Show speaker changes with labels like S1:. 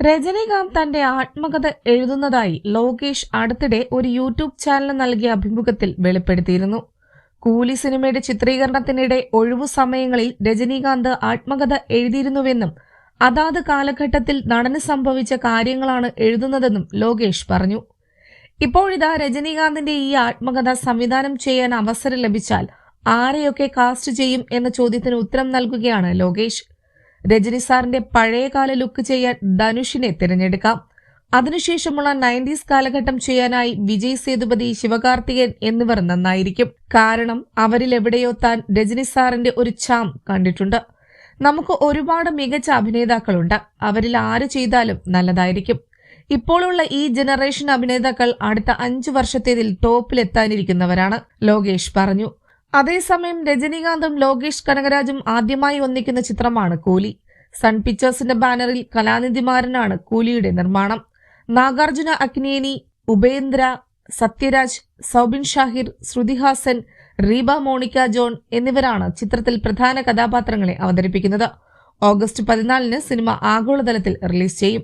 S1: രജനീകാന്ത് തന്റെ ആത്മകഥ എഴുതുന്നതായി ലോകേഷ് അടുത്തിടെ ഒരു യൂട്യൂബ് ചാനലിന് നൽകിയ അഭിമുഖത്തിൽ വെളിപ്പെടുത്തിയിരുന്നു. കൂലി സിനിമയുടെ ചിത്രീകരണത്തിനിടെ ഒഴിവു സമയങ്ങളിൽ രജനീകാന്ത് ആത്മകഥ എഴുതിയിരുന്നുവെന്നും അതാത് കാലഘട്ടത്തിൽ നടന് സംഭവിച്ച കാര്യങ്ങളാണ് എഴുതുന്നതെന്നും ലോകേഷ് പറഞ്ഞു. ഇപ്പോഴിതാ രജനീകാന്തിന്റെ ഈ ആത്മകഥ സംവിധാനം ചെയ്യാൻ അവസരം ലഭിച്ചാൽ ആരെയൊക്കെ കാസ്റ്റ് ചെയ്യും എന്ന ചോദ്യത്തിന് ഉത്തരം നൽകുകയാണ് ലോകേഷ്. രജനി സാറിന്റെ പഴയകാല ലുക്ക് ചെയ്യാൻ ധനുഷിനെ തിരഞ്ഞെടുക്കാം. അതിനുശേഷമുള്ള നയന്റീസ് കാലഘട്ടം ചെയ്യാനായി വിജയ് സേതുപതി ശിവകാർത്തികൻ എന്നിവർ നന്നായിരിക്കും. കാരണം അവരിൽ എവിടെയോ താൻ രജനി സാറിന്റെ ഒരു ചാം കണ്ടിട്ടുണ്ട്. നമുക്ക് ഒരുപാട് മികച്ച അഭിനേതാക്കളുണ്ട്. അവരിൽ ആര് ചെയ്താലും നല്ലതായിരിക്കും. ഇപ്പോഴുള്ള ഈ ജനറേഷൻ അഭിനേതാക്കൾ അടുത്ത അഞ്ചു വർഷത്തേതിൽ ടോപ്പിലെത്താനിരിക്കുന്നവരാണ് ലോകേഷ് പറഞ്ഞു. അതേസമയം രജനീകാന്തും ലോകേഷ് കനകരാജും ആദ്യമായി ഒന്നിക്കുന്ന ചിത്രമാണ് കൂലി. സൺ പിക്ചേഴ്സിന്റെ ബാനറിൽ കലാനിധിമാരനാണ് കൂലിയുടെ നിർമ്മാണം. നാഗാർജുന അഗ്നേനി ഉപേന്ദ്ര സത്യരാജ് സൗബിൻ ഷാഹിർ ശ്രുതിഹാസൻ റീബ മോണിക്ക ജോൺ എന്നിവരാണ് ചിത്രത്തിൽ പ്രധാന കഥാപാത്രങ്ങളെ അവതരിപ്പിക്കുന്നത്. ഓഗസ്റ്റ് പതിനാലിന് സിനിമ ആഗോളതലത്തിൽ റിലീസ് ചെയ്യും.